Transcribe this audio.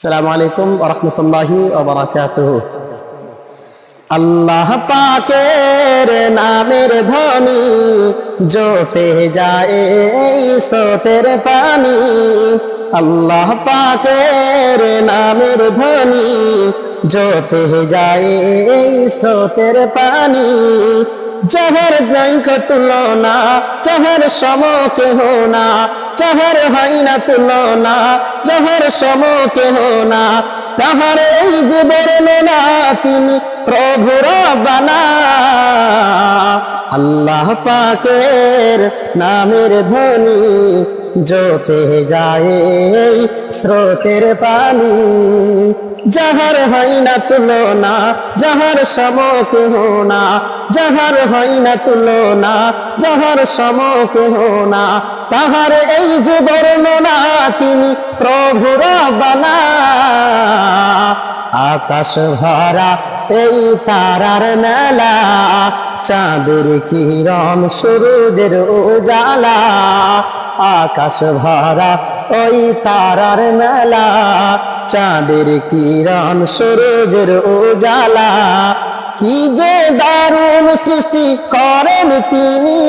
সালামু আলাইকুম রহমতুল্লাহি আল্লাহ পাকের নামের ধ্বনি জোটে যায় এই স্রোতের পানি। আল্লাহ পাকের নামের ধ্বনি জোটে যায় এই স্রোতের পানি। যাহার ব্যাংক তুলনা, যাহার সম কেহ না, যাহার হয় না তুলনা, যাহার সম কেহ না, তাহার এই যে বর্ণনা তিনি প্রভুর বানা। আল্লাহ পাকের নামের ধ্বনি জোটে যায় স্রোতের পানি। যাহার হয় না তুলনা, যাহার সম কেহ না যাহার হয় না তুলনা, যাহার সম কেহ না তাহার এই যে বর্ণনা তিনি প্রভুর বানা। আকাশ ভরা এই তারার মেলা, চাঁদের কিরণ সূর্যের উজালা। আকাশ ভরা, ওই তারার মেলা। চাঁদের কিরণ সূর্যের উজালা। কি যে দারুণ সৃষ্টি করেন তিনি।